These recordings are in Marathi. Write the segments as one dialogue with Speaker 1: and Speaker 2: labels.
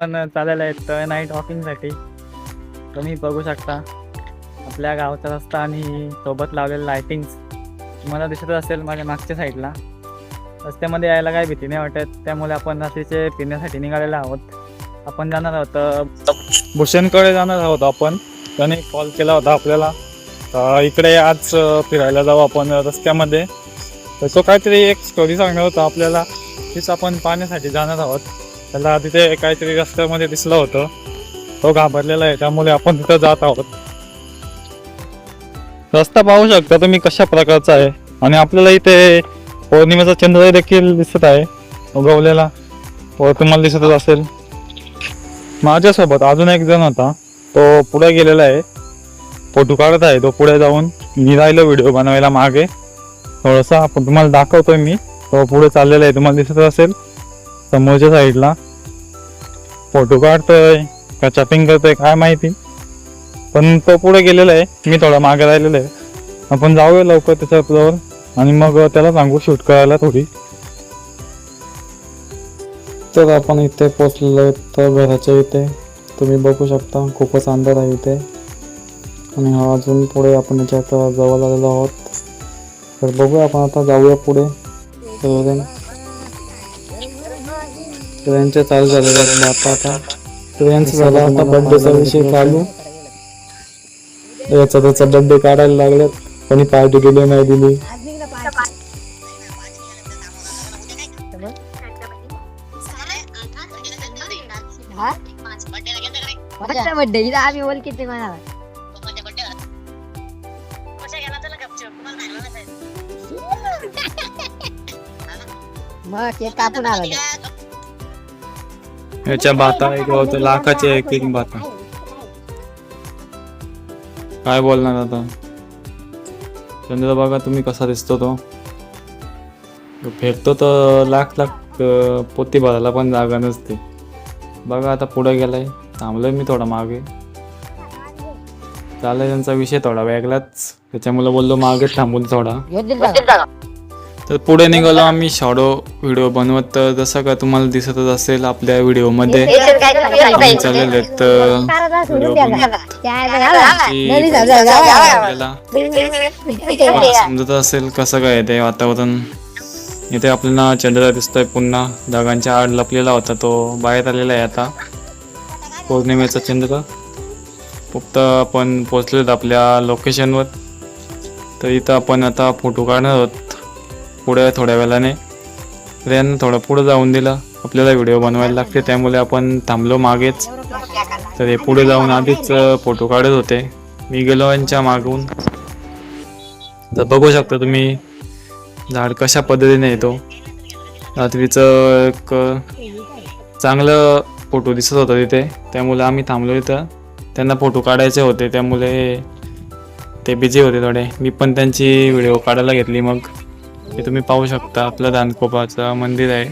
Speaker 1: पण चालायला येतं नाईट वॉकिंगसाठी तुम्ही बघू शकता. आपल्या गावचा रस्ता आणि सोबत लावलेलं लायटिंग्स तुम्हाला दिसत असेल माझ्या मागच्या साईडला रस्त्यामध्ये यायला काही भीती नाही वाटत. त्यामुळे आपण रात्रीचे पिण्यासाठी निघालेलो आहोत. आपण जाणार आहोत भूषणकडे जाणार आहोत आपण. त्याने कॉल केला होता आपल्याला. इकडे आज फिरायला जाऊ आपण रस्त्यामध्ये. तर तो काहीतरी एक स्टोरी सांगणार होता आपल्याला. तीच आपण पाहण्यासाठी जाणार आहोत. त्याला तिथे काहीतरी रस्त्यामध्ये दिसलं होतं. तो घाबरलेला आहे त्यामुळे आपण तिथं जात आहोत. रस्ता पाहू शकता तुम्ही कशा प्रकारचा आहे. आणि आपल्याला इथे पौर्णिमेचा चंद्र देखील दिसत आहे उगवलेला. व तुम्हाला दिसतच असेल. माझ्यासोबत अजून एक जण होता. तो पुढे गेलेला आहे. फोटो काढत आहे तो पुढे जाऊन मी राहिलो व्हिडिओ बनवायला मागे. थोडासा आपण तुम्हाला दाखवतोय मी. तो पुढे चाललेला आहे तुम्हाला दिसत असेल. समोरच्या साईडला फोटो काढतोय का चॅपिंग करतोय काय माहिती. पण तो पुढे गेलेला आहे मी थोडा मागे राहिलेला आहे. आपण जाऊया लवकर त्याच्याजवळ आणि मग त्याला सांगू शूट करायला थोडी. तर आपण इथे पोचलेलो तर घराच्या इथे. तुम्ही बघू शकता खूपच अंधार आहे इथे. आणि हा अजून पुढे आपण याच्या जवळ आलेलो आहोत. तर बघूया आपण आता जाऊया पुढे. ट्रेनचे चालू झालेले आहेत. आता आता ट्रेनचं झालं. आता बर्थडेचा विषय चालू. याचा त्याचा बर्थडे काढायला लागलेत. कोणी पार्टी दिली नाही दिली?
Speaker 2: बड्डे बड्डे इथं आम्ही बोल किती कोणाला मग केक कापून आला
Speaker 1: याच्या बाता एक लाखाची एक एक बाता काय बोलणार आता? चंद्र बघा तुम्ही कसा दिसतो तो? फेकतो तर लाख लाख पोती भरायला पण जागा नसते. बघा आता पुढे गेलाय. थांबलोय मी थोडा मागे. चालेल त्यांचा विषय थोडा वेगळाच. त्याच्यामुळे बोललो मागे थांबून थोडा. तर पुढे निघालो आम्ही शॉडो व्हिडिओ बनवत तर जसं का तुम्हाला दिसतच असेल आपल्या व्हिडिओमध्ये आम्ही चाललेलो आहेत अं, व्हिडिओ बनवत. की आपल्याला. समजत असेल कसं काय ते वातावरण? इथे आपल्याला चंद्र दिसतोय पुन्हा. ढगांच्या आड लपलेला होता तो बाहेर आलेला आहे आता. पौर्णिमेचा चंद्र. फक्त आपण पोचलेलो आपल्या लोकेशनवर तर इथं आपण आता फोटो काढणार आहोत. पुढे थोड्या वेळाने. तर यांना थोडं पुढं जाऊन दिलं. आपल्याला व्हिडिओ बनवायला लागते. त्यामुळे आपण थांबलो मागेच. तर हे पुढे जाऊन आधीच फोटो काढत होते. मी गेलो यांच्या मागून. तर बघू शकता तुम्ही झाड कशा पद्धतीने येतो. रात्रीचं एक चांगलं फोटो दिसत होता तिथे. त्यामुळे आम्ही थांबलो इथं. त्यांना फोटो काढायचे होते. त्यामुळे ते बिझी होते थोडे. मी पण त्यांची व्हिडिओ काढायला घेतली मग. हे तुम्ही पाहू शकता आपलं दानकोपाचं मंदिर आहे.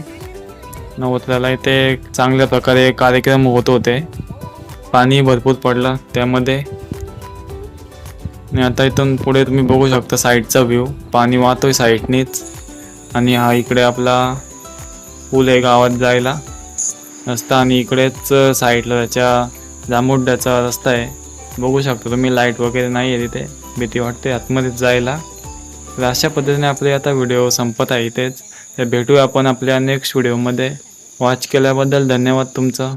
Speaker 1: नवत्राला इथे चांगल्या प्रकारे कार्यक्रम होत होते. पाणी भरपूर पडलं त्यामध्ये. आणि आता इथून पुढे तुम्ही बघू शकता साईडचा व्ह्यू. पाणी वाहतोय साईडनीच. आणि हा इकडे आपला पूल आहे गावात जायला रस्ता आणि इकडेच साईडला त्याच्या जामोड्याचा रस्ता आहे. बघू शकता तुम्ही लाइट वगैरे नाही आहे तिथे. भीती वाटते आतमध्येच जायला. तर अशा पद्धतीने आपले आता व्हिडिओ संपत आहे इथेच. तर भेटूया आपण आपल्या नेक्स्ट व्हिडिओमध्ये वॉच केल्याबद्दल धन्यवाद तुमचं.